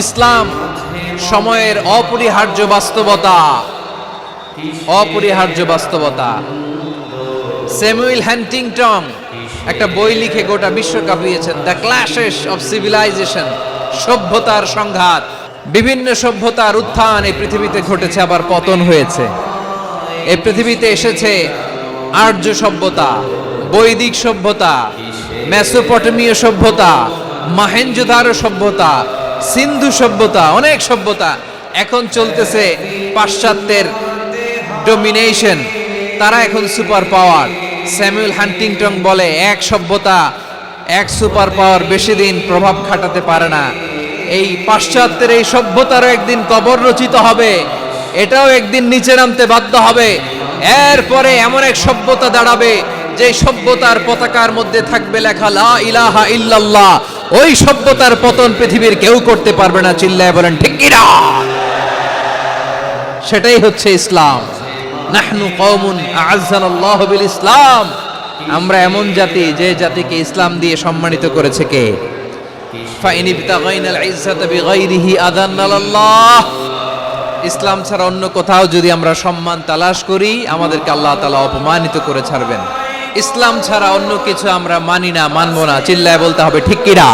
ইসলাম সময়ের অপরিহার্য বাস্তবতা। অপরিহার্য বাস্তবতা। স্যামুয়েল হ্যান্টিংটন একটা বই লিখে গোটা বিশ্ব কাঁপিয়েছেন। দ্য ক্লাশেস অফ সিভিলাইজেশন, সভ্যতার সংঘাত। বিভিন্ন সভ্যতার উত্থান এই পৃথিবীতে ঘটেছে, আবার পতন হয়েছে। এই পৃথিবীতে এসেছে আর্য সভ্যতা, বৈদিক সভ্যতা, মেসোপটেমীয় সভ্যতা, মাহেঞ্জোদারো সভ্যতা সিন্ধু সভ্যতা, অনেক সভ্যতা এখন চলতেছে পাশ্চাত্যের ডোমিনেশন তারা এখন সুপার পাওয়ার স্যামুয়েল হান্টিংটন বলে, এক সভ্যতা, এক সুপার পাওয়ার বেশি দিন প্রভাব খাটাতে পারে না। এই পাশ্চাত্যের এই সভ্যতারও একদিন কবর রচিত হবে, এটাও একদিন নিচে নামতে বাধ্য হবে। এরপরে এমন এক সভ্যতা দাঁড়াবে যে সভ্যতার পতাকার মধ্যে থাকবে লেখা লা ইলাহা ইল্লাল্লাহ। ওই সভ্যতার পতন পৃথিবীর কেউ করতে পারবে না, চিল্লায় বলেন, ঠিক কিনা? সেটাই হচ্ছে ইসলাম। নাহনু কওমুন আ'আজ্জানাল্লাহ বিল ইসলাম আমরা এমন জাতি, যে জাতিকে ইসলাম দিয়ে সম্মানিত করেছে কে? ফাইন ইজ্জাতা বিগাইরিহি আদান্নাল্লাহ ইসলাম ছাড়া অন্য কোথাও যদি আমরা সম্মান তালাশ করি, আমাদেরকে আল্লাহ তাআলা অপমানিত করে ছাড়বেন। ইসলাম ছাড়া অন্য কিছু আমরা মানি না, মানবো না। চিল্লায় বলতে হবে, ঠিক কিরা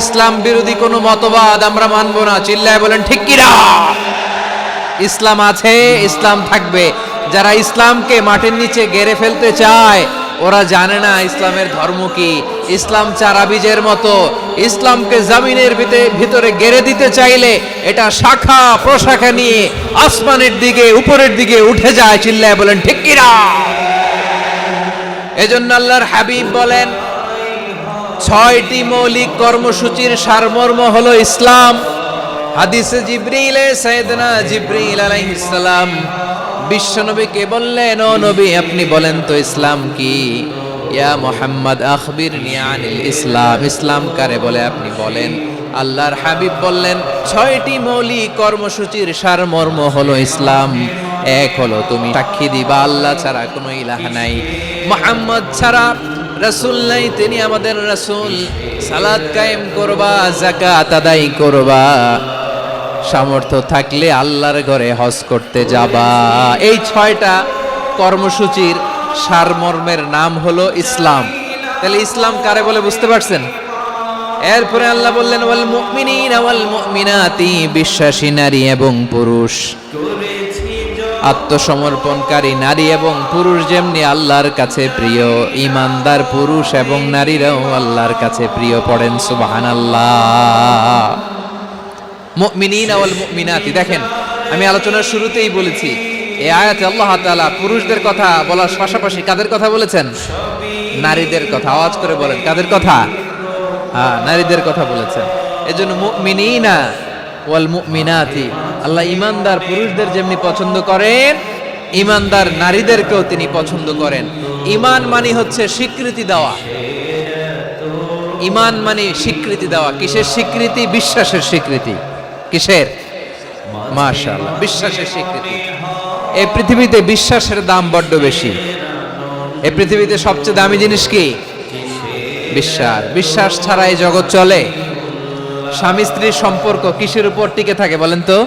ইসলাম বিরোধী কোনো মতবাদ আমরা মানবো না, চিল্লায় বলেন, ঠিক কিরা ইসলাম আছে, ইসলাম থাকবে। যারা ইসলামকে মাটির নিচে গেড়ে ফেলতে চায়, ওরা জানে না ইসলামের ধর্ম কি। ইসলাম চারা বীজের মতো। ইসলামকে জামিনের ভিতরে ভিতরে গেড়ে দিতে চাইলে এটা শাখা, প্রশাখা নিয়ে আসমানের দিকে, উপরের দিকে উঠে যায়, চিল্লায় বলেন, ঠিক কিরা এজন্য আল্লাহর হাবিব বলেন, ছয়টি মৌলিক কর্মসূচির সারমর্ম হলো ইসলাম, হাদিসে জিব্রিলে, সাইয়েদনা জিব্রিল আলাইহিস সালাম। বিশ্বনবীকে বললেন, ও নবী, আপনি বলেন তো ইসলাম কি? ইয়া মোহাম্মদ, আখবিরনি আনিল ইসলাম। ইসলাম কারে? বলে আপনি বলেন। আল্লাহর হাবিব বললেন, ছয়টি মৌলিক কর্মসূচির সারমর্ম হলো ইসলাম। এক হলো, তুমি সাক্ষী দিবা, আল্লাহ ছাড়া কোনো ইলাহা নাই। মোহাম্মদ ছাড়া রাসূল নাই, তিনি আমাদের রাসূল। সালাত কায়েম করবা, যাকাত আদায় করবা। সামর্থ্য থাকলে আল্লাহর ঘরে হজ করতে যাবা। এই ছয়টা কর্মসূচির সারমর্মের নাম হলো ইসলাম। তাহলে ইসলাম কারে বলে বুঝতে পারছেন? এরপরে আল্লাহ বললেন, ওয়াল মুমিনিনা ওয়াল মুমিনাতি, বিশ্বাসী নারী এবং পুরুষ। আত্মসমর্পণকারী নারী এবং পুরুষ যেমনি আল্লাহর কাছে প্রিয়, ইমানদার পুরুষ এবং নারীরাও আল্লাহর কাছে প্রিয় পড়েন সুবাহান আল্লাহ মুমিনাতি, দেখেন, আমি আলোচনার শুরুতেই বলেছি, এই আয়াতে আল্লাহ তাআলা পুরুষদের কথা বলার পাশাপাশি কাদের কথা বলেছেন? নারীদের কথা, আওয়াজ করে বলেন, কাদের কথা? হ্যাঁ নারীদের কথা বলেছেন। এজন্য মুমিনিনা ওয়াল মুমিনাতি আল্লাহ ইমানদার পুরুষদের যেমনি পছন্দ করেন, ইমানদার নারীদেরকেও তিনি পছন্দ করেন। ইমান মানে হচ্ছে স্বীকৃতি দেওয়া। ইমান মানে স্বীকৃতি দেওয়া। কিসের স্বীকৃতি? বিশ্বাসের স্বীকৃতি। কিসের? মাশাআল্লাহ, বিশ্বাসের স্বীকৃতি। এই পৃথিবীতে বিশ্বাসের দাম বড্ড বেশি। এই পৃথিবীতে সবচেয়ে দামি জিনিস কি? বিশ্বাস। বিশ্বাস ছাড়া এই জগৎ চলে। স্বামী স্ত্রীর সম্পর্ক কিসের উপর টিকে থাকে বলেন তো?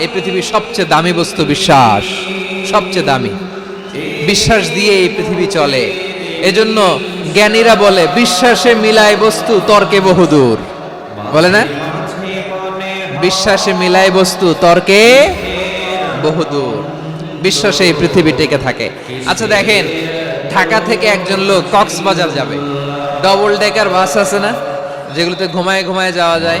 এই পৃথিবীর সবচেয়ে দামি বস্তু বিশ্বাস, সবচেয়ে দামি। বিশ্বাস দিয়ে এই পৃথিবী চলে। এজন্য জ্ঞানীরা বলে, বিশ্বাসে মিলায় বস্তু, তর্কে বহুদূর। বলে না? বিশ্বাসে মিলায় বস্তু, তর্কে বহুদূর। বিশ্বাসে এই পৃথিবী টিকে থাকে। আচ্ছা দেখেন, ঢাকা থেকে একজন লোক কক্সবাজার যাবে। ডবল ডেকার বাস আছে না? যেগুলোতে ঘুমায় ঘুমায় যাওয়া যায়।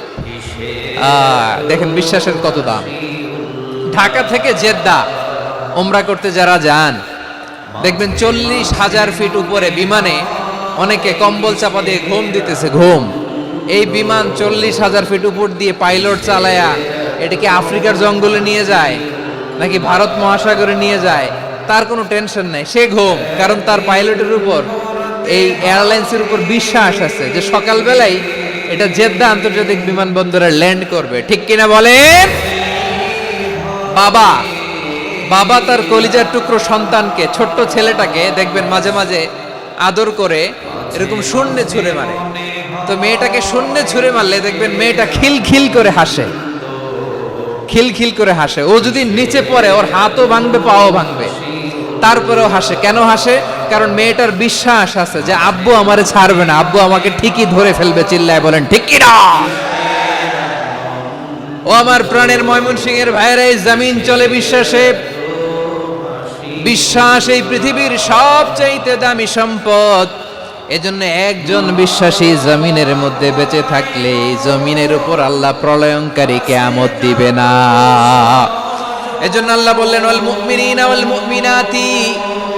দেখেন বিশ্বাসের কত দাম। ঢাকা থেকে জেদ্দা ওমরা করতে যারা যান, দেখবেন চল্লিশ হাজার ফিট উপরে বিমানে অনেকে কম্বল চাপা দিয়ে ঘুম দিতেছে, ঘুম। এই বিমান চল্লিশ হাজার ফিট উপর দিয়ে পাইলট চালায়া এটাকে আফ্রিকার জঙ্গলে নিয়ে যায়, নাকি ভারত মহাসাগরে নিয়ে যায়? তার কোনো টেনশন নাই, সে ঘুম, কারণ তার পাইলটের উপর, এই এয়ারলাইন্সের উপর বিশ্বাস আছে যে সকালবেলায় এটা জেদ্দা আন্তর্জাতিক বিমানবন্দরে ল্যান্ড করবে। ঠিক কিনা বলেন? বাবা বাবা তার কলিজার টুকরো সন্তানকে, ছোট্ট ছেলেটাকে দেখবেন মাঝে মাঝে আদর করে এরকম শূন্যে ছুঁড়ে মারে। তো মেয়েটাকে শূন্যে ছুঁড়ে মারলে দেখবেন মেয়েটা খিল খিল করে হাসে। খিল খিল করে হাসে। ও যদি নিচে পড়ে, ওর হাতও ভাঙবে, পাও ভাঙবে। তারপরেও হাসে। কেন হাসে? কারণ মেয়েটার বিশ্বাস আছে যে আব্বু আমারে ছাড়বে না। আব্বু আমাকে ঠিকই ধরে ফেলবে, চিল্লায় বলেন, ঠিক কি না ও আমার প্রাণের ময়মনসিং এর ভাইরা এই জমিন চলে বিশ্বাসে। বিশ্বাস এই পৃথিবীর সবচাইতে দামি সম্পদ। এজন্য একজন বিশ্বাসী জমিনের মধ্যে বেঁচে থাকলে জমিনের উপর আল্লাহ প্রলয়ঙ্কারী কেয়ামত দিবে না। এজন্য আল্লাহ বললেন, ওয়াল মুমিনিনা ওয়াল মুমিনাতি।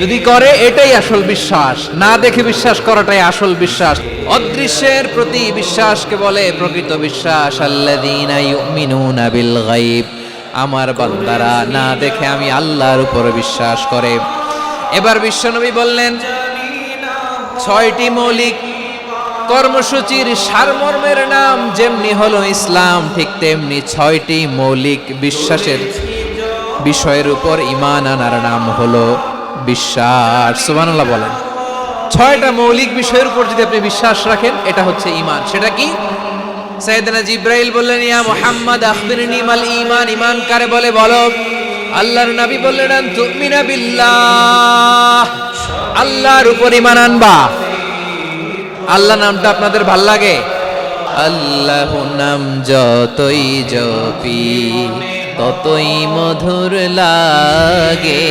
যদি করে, এটাই আসল বিশ্বাস। না দেখে বিশ্বাস করাটাই আসল বিশ্বাস। অদৃশ্যের প্রতি বিশ্বাসকে বলে প্রকৃত বিশ্বাস। গায়ব। আমার বান্দারা, না দেখে আমি আল্লাহর উপর বিশ্বাস করে। এবার বিশ্বনবী বললেন, ছয়টি মৌলিক কর্মসূচির সারমর্মের নাম যেমনি হলো ইসলাম, ঠিক তেমনি ছয়টি মৌলিক বিশ্বাসের বিষয়ের উপর ইমান আনার নাম হলো বিশ্বাস সুবহানাল্লাহ বলেন। ছয়টা মৌলিক বিষয়ের উপর যদি আপনি বিশ্বাস রাখেন, এটা হচ্ছে ইমান সেটা কি? সাইয়েদনা জিব্রাইল বললেন, ইয়া মুহাম্মদ, আখবিরনি মাল ঈমান। ঈমান কারে বলে? বলো। আল্লাহর নবী বললেন, আন তুমিনা বিল্লাহ। আল্লাহর উপর ঈমান আনবা। আল্লাহ নামটা আপনাদের ভালো লাগে? আল্লাহ নাম যতই জপি, ততই মধুর লাগে।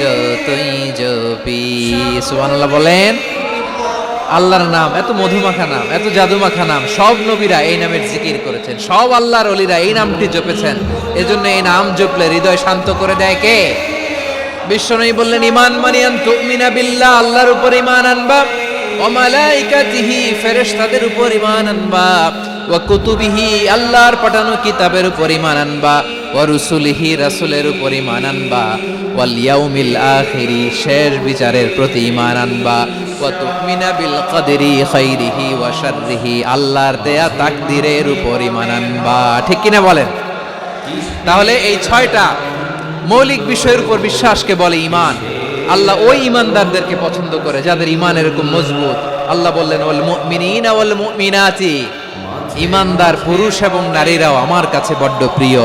যতই জপি সুবহানাল্লাহ বলেন, আল্লাহর নাম, এত মধুমাখা নাম, এত জাদুমাখা নাম, সব নবীরা এই নামের জিকির করেছেন। সব আল্লাহর অলিরা এই নামটি জপেছেন। এজন্য এই নাম জপলে হৃদয় শান্ত করে দেয় কে? বিশ্বনবী বললেন ইমান মানিয়ান তুমিনা বিল্লাহ, আল্লাহর উপর ইমান আনবা। ও মালাইকাতিহি, ফেরেশতাদের উপর ইমান আনবা। ওয়া কুতুবিহি, আল্লাহর পাঠানো কিতাবের উপর ইমান আনবা। ওয়া রুসুলিহি রাসূলের উপর ইমান আনবা, ওয়াল ইয়াউমিল আখিরি, শেষ বিচারের প্রতি ইমান আনবা। ওয়া তুমিনা বিল কদরি খাইরিহি ওয়া শাররিহি, আল্লাহর দেয়া তাকদীরের উপর ইমান আনবা। ঠিক কিনা বলেন? তাহলে এই ছয়টা মৌলিক বিষয়ের উপর বিশ্বাসকে বলে ইমান আল্লাহ ওই ইমানদারদেরকে পছন্দ করে যাদের ইমান এরকম মজবুত। আল্লাহ বললেন, ওয়াল মুমিনিনা ওয়াল মুমিনাতি। ইমানদার পুরুষ এবং নারীরাও আমার কাছে বড্ড প্রিয়।